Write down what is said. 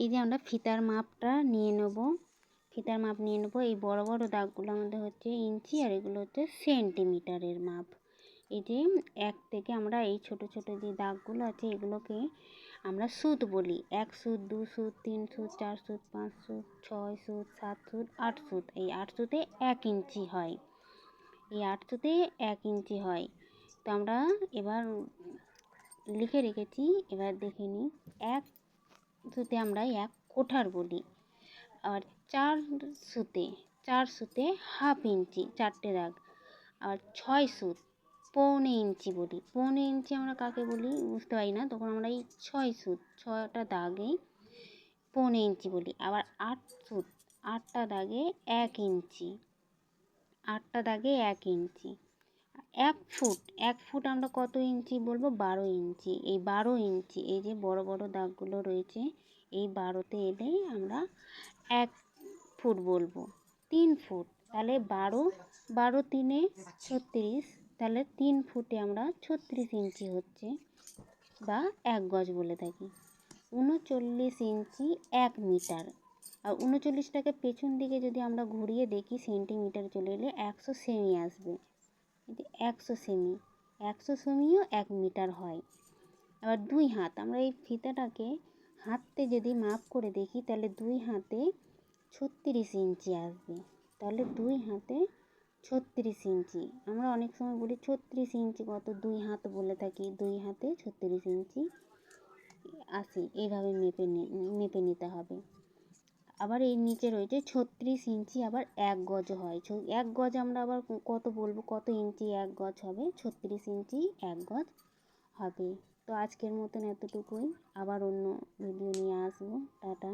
এই যে আমরা ফিতার মাপটা নিয়ে নেব। ফিতার মাপ নিয়ে নেব। এই বড় বড় দাগগুলো আমাদের হচ্ছে ইঞ্চি আর এগুলো হচ্ছে সেন্টিমিটারের মাপ। এই যে এক থেকে আমরা এই ছোট ছোট যে দাগগুলো আছে, এগুলোকে আমরা সুত বলি। এক সুত, দু সুত, তিন সুত, চার সুত, পাঁচ সুত, ছয় সুত, সাত সুত, আট সুত। এই আট সুতে এক ইঞ্চি হয়। এই আট সুতে এক ইঞ্চি হয়। তো আমরা এবার লিখে রেখেছি। এবার দেখে নিই। এক সুতে আমরা এক কোঠার বলি। আর চার সুতে চার সুতে হাফ ইঞ্চি, চারটে দাগ। আর ছয় সুত, পৌনে ইঞ্চি বলি। পৌনে ইঞ্চি আমরা কাকে বলি? বুঝতে পারি না। তখন আমরা এই ছয় সুত, ছয়টা দাগে পৌনে ইঞ্চি বলি। আবার আট সুত, আটটা দাগে এক ইঞ্চি, আটটা দাগে এক ইঞ্চি। এক ফুট এক ফুট আমরা কত ইঞ্চি বলব? বারো ইঞ্চি। এই বারো ইঞ্চি, এই যে বড় বড় দাগগুলো রয়েছে, এই বারোতে এলেই আমরা এক ফুট বলব। তিন ফুট, তাহলে বারো বারো তিনে ছত্রিশ, তাহলে তিন ফুটে আমরা ছত্রিশ ইঞ্চি হচ্ছে, বা এক গজ বলে থাকি। উনচল্লিশ ইঞ্চি এক মিটার। আর উনচল্লিশটাকে পেছন দিকে যদি আমরা ঘুরিয়ে দেখি, সেন্টিমিটার চলে এলে একশো সেমি আসবে। একশো সেমি, একশো সেমিও এক মিটার হয়। আবার দুই হাত, আমরা এই ফিতাটাকে হাতে যদি মাপ করে দেখি, তাহলে দুই হাতে ছত্রিশ ইঞ্চি আসবে। তাহলে দুই হাতে ছত্রিশ ইঞ্চি। আমরা অনেক সময় বলি ছত্রিশ ইঞ্চি কত? দুই হাত বলে থাকি, দুই হাতে ছত্রিশ ইঞ্চি আসে। এইভাবে মেপে মেপে নিতে হবে। আবার এর নিচে রয়েছে ছত্রিশ ইঞ্চি আবার এক গজ হয়। এক গজ আমরা আবার কত বলব? কত ইঞ্চি এক গজ হবে? ছত্রিশ ইঞ্চি এক গজ হবে। তো আজকের মতন এতটুকুই। আবার অন্য ভিডিও নিয়ে আসব। টাটা।